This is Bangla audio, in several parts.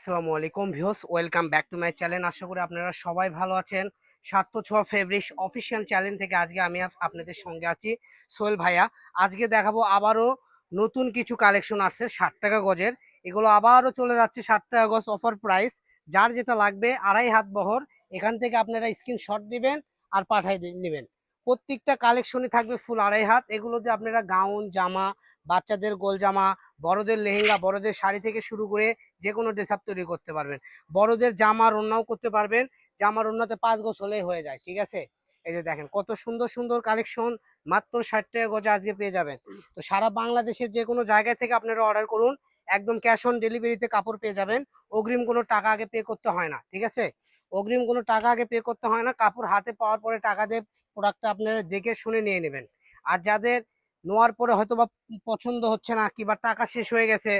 আসসালামু আলাইকুম views welcome back to my channel. আশা করি আপনারা সবাই ভালো আছেন। সাত ছোয়া ফেব্রিক্স অফিসিয়াল চ্যানেল থেকে আজকে আমি আপনাদের সঙ্গে আছি সোহেল ভাইয়া। আজকে দেখাবো আবারও নতুন কিছু কালেকশন আসছে, ষাট টাকা গজের। এগুলো আবারও চলে যাচ্ছে ষাট টাকা গজ অফার প্রাইস যার যেটা লাগবে, আড়াই হাত বহর। এখান থেকে আপনারা স্ক্রিনশট দিবেন আর পাঠাই নেবেন। প্রত্যেকটা কালেকশনই থাকবে ফুল আড়াই হাত। এগুলোতে আপনারা গাউন জামা, বাচ্চাদের গোল জামা, বড়দের লেহেঙ্গা, বড়দের শাড়ি থেকে শুরু করে যে কোনো ড্রেস আপ তৈরি করতে পারবেন। বড়দের জামা ওড়নাও করতে পারবেন। জামা ওড়নাতে পাঁচ গোছ হলেই হয়ে যায়, ঠিক আছে? এই যে দেখেন, কত সুন্দর সুন্দর কালেকশন মাত্র ষাট টাকা গজে আজকে পেয়ে যাবেন। তো সারা বাংলাদেশের যে কোনো জায়গা থেকে আপনারা অর্ডার করুন, একদম ক্যাশ অন ডেলিভারিতে কাপড় পেয়ে যাবেন। অগ্রিম কোনো টাকা আগে পে করতে হয় না, ঠিক আছে? অগ্রিম কোনো টাকা আগে পে করতে হয় না। কাপড় হাতে পাওয়ার পরে টাকা দিয়ে প্রোডাক্টটা আপনারা দেখে শুনে নিয়ে নেবেন। আর যাদের নেওয়ার পরে হয়তো বা পছন্দ হচ্ছে না কিংবা টাকা শেষ হয়ে গেছে,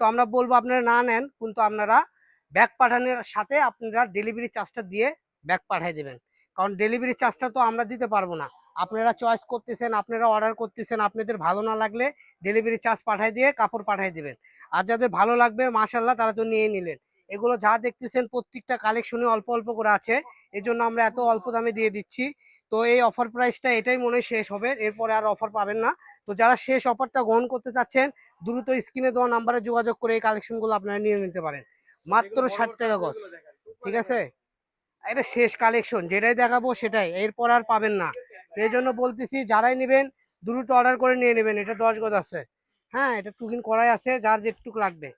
তো আমরা বলব আপনারা না নেন, কিন্তু আপনারা ব্যাগ পাঠানোর সাথে আপনারা ডেলিভারি চার্জটা দিয়ে ব্যাগ পাঠিয়ে দেবেন। কারণ ডেলিভারি চার্জটা তো আমরা দিতে পারব না। আপনারা চয়েস করতেছেন, আপনারা অর্ডার করতেছেন, আপনাদের ভালো না লাগলে ডেলিভারি চার্জ পাঠিয়ে দিয়ে কাপড় পাঠিয়ে দেবেন। আর যাদের ভালো লাগবে মাশাল্লাহ তারা তো নিয়ে নিলেন। এগুলো যা দেখতেছেন প্রত্যেকটা কালেকশনে অল্প অল্প করে আছে। এই জন্য আমরা এত অল্প দামে দিয়ে দিচ্ছি। তো এই অফার প্রাইসটা এটাই মনে শেষ হবে। এরপরে আর অফার পাবেন না। তো যারা শেষ অফারটা গ্রহণ করতে চাচ্ছেন দ্রুত স্ক্রিনে দেওয়া নাম্বারে যোগাযোগ করে এই কালেকশনগুলো আপনারা নিয়ে নিতে পারেন। মাত্র ষাট টাকা গজ। ঠিক আছে? এটা শেষ কালেকশন যেটাই দেখাবো সেটাই। এরপর আর পাবেন না। এই জন্য বলতেছি যারাই নেবেন দ্রুত অর্ডার করে নিয়ে নেবেন। এটা দশ গজ আছে। হ্যাঁ এটা টুকিন করাই আছে যার যেটুক লাগবে।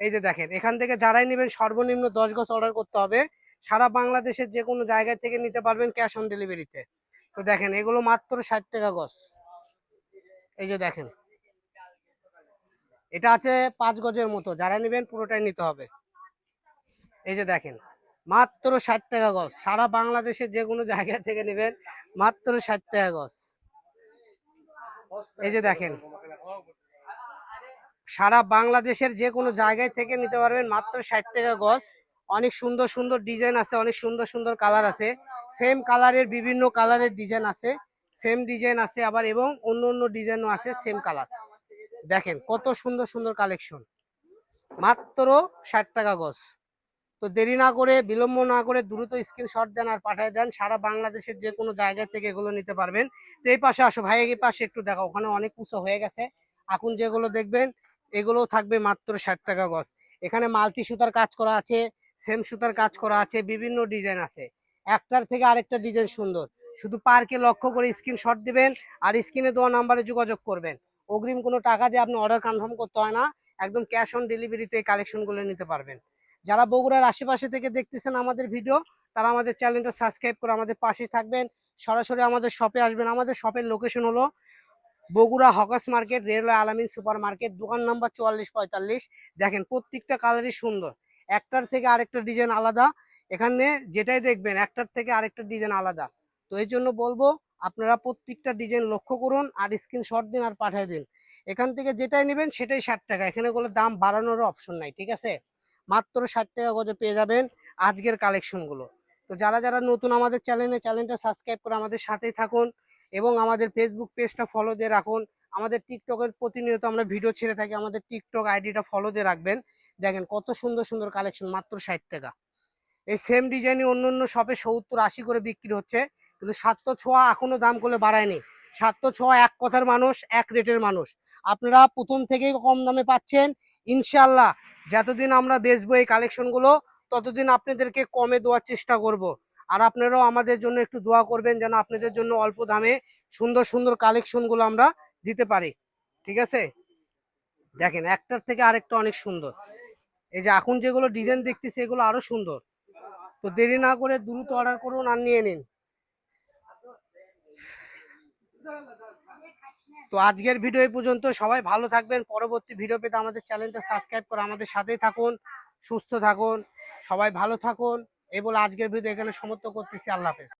এই যে দেখেন, এখান থেকে যারাই নেবেন সর্বনিম্ন দশ গজ অর্ডার করতে হবে। সারা বাংলাদেশের যে কোনো জায়গা থেকে নিতে পারবেন ক্যাশ অন ডেলিভারিতে তো দেখেন, এগুলো মাত্র ষাট টাকা গজ। এই যে দেখেন, এটা আছে পাঁচ গজের মতো। যারা নেবেন পুরোটাই নিতে হবে। এই যে দেখেন, মাত্র ষাট টাকা গজ। সারা বাংলাদেশের যে কোনো জায়গা থেকে নেবেন মাত্র ষাট টাকা গজ। এই যে দেখেন সারা বাংলাদেশের যে কোনো জায়গায় থেকে নিতে পারবেন মাত্র ষাট টাকা গজ। অনেক সুন্দর সুন্দর ডিজাইন আছে, অনেক সুন্দর সুন্দর কালার আছে। সেম কালারের, বিভিন্ন কালারের ডিজাইন আছে। সেম ডিজাইন আছে আবার এবং অন্য অন্য ডিজাইনও আছে, সেম কালার। দেখেন কত সুন্দর সুন্দর কালেকশন। মাত্র ষাট টাকা গজ। তো দেরি না করে, বিলম্ব না করে দ্রুত স্ক্রিনশট দেন আর পাঠিয়ে দেন। সারা বাংলাদেশের যে কোনো জায়গা থেকে এগুলো নিতে পারবেন। তো এই পাশে আসো, ভাই, এই পাশে একটু দেখো। ওখানে অনেক উঁচু হয়ে গেছে। এখন যেগুলো দেখবেন এগুলো থাকবে মাত্র ষাট টাকা গজ। এখানে মাল্টি সুতার কাজ করা আছে, সেম সুতার কাজ করা আছে, বিভিন্ন ডিজাইন আছে। একটার থেকে আরেকটা ডিজাইন সুন্দর। শুধু পার্কে লক্ষ্য করে স্ক্রিনশট দিবেন আর স্ক্রিনে দেওয়া নাম্বারে যোগাযোগ করবেন। অগ্রিম কোনো টাকা দিয়ে আপনি অর্ডার কনফার্ম করতে হয় না, একদম ক্যাশ অন ডেলিভারিতে এই কালেকশনগুলো নিতে পারবেন। যারা বগুড়ার আশেপাশে থেকে দেখতেছেন আমাদের ভিডিও, তারা আমাদের চ্যানেলটা সাবস্ক্রাইব করে আমাদের পাশে থাকবেন। সরাসরি আমাদের শপে আসবেন। আমাদের শপের লোকেশন হলো Bogura hawkers market, railway Alamin super market, দোকান নাম্বার চুয়াল্লিশ পঁয়তাল্লিশ। দেখেন, প্রত্যেকটা কালারই সুন্দর। একটার থেকে আরেকটা ডিজাইন আলাদা। এখানে যেটাই দেখবেন, একটার থেকে আরেকটা ডিজাইন আলাদা। তো এই জন্য বলব, আপনারা প্রত্যেকটা ডিজাইন লক্ষ্য করুন আর স্ক্রিনশট দিন আর পাঠিয়ে দিন। এখান থেকে যেটাই নেবেন, সেটাই ষাট টাকা। এখানে কোনো দাম বাড়ানোরও অপশন নাই, ঠিক আছে? মাত্র ষাট টাকা গজে পেয়ে যাবেন আজকের কালেকশনগুলো তো যারা যারা নতুন আমাদের চ্যানেলে চ্যানেলটা সাবস্ক্রাইব করে আমাদের সাথেই থাকুন। এবং আমাদের ফেসবুক পেজটা ফলো দিয়ে রাখুন। আমাদের টিকটকের প্রতিনিয়ত আমরা ভিডিও ছেড়ে থাকি, আমাদের টিকটক আইডিটা ফলো দিয়ে রাখবেন। দেখেন কত সুন্দর সুন্দর কালেকশন মাত্র ষাট টাকা। এই সেম ডিজাইনই অন্য অন্য শপে সত্তর, আশি করে বিক্রি হচ্ছে, কিন্তু সাত্য ছোঁয়া এখনও দাম করে বাড়ায়নি। সাত্য ছোঁয়া এক কথার মানুষ, এক রেটের মানুষ। আপনারা প্রথম থেকেই কম দামে পাচ্ছেন। ইনশাল্লাহ যতদিন আমরা বেচবো এই কালেকশনগুলো ততদিন আপনাদেরকে কমে দেওয়ার চেষ্টা করব। আর আপনারাও আমাদের জন্য একটু দোয়া করবেন যেন আপনাদের জন্য অল্প দামে সুন্দর সুন্দর কালেকশনগুলো আমরা দিতে পারি। ঠিক আছে? দেখেন, একটার থেকে আরেকটা অনেক সুন্দর। এই যে এখন যেগুলো ডিজাইন দেখতেছি, এগুলো আরও সুন্দর। তো দেরি না করে দ্রুত অর্ডার করুন আর নিয়ে নিন। তো আজকের ভিডিও এই পর্যন্ত। সবাই ভালো থাকবেন। পরবর্তী ভিডিও পেতে আমাদের চ্যানেলটা সাবস্ক্রাইব করে আমাদের সাথেই থাকুন, সুস্থ থাকুন, সবাই ভালো থাকুন। এই বলে আজকের ভিডিও এখানে সমাপ্ত করতেছি। আল্লাহ হাফেজ।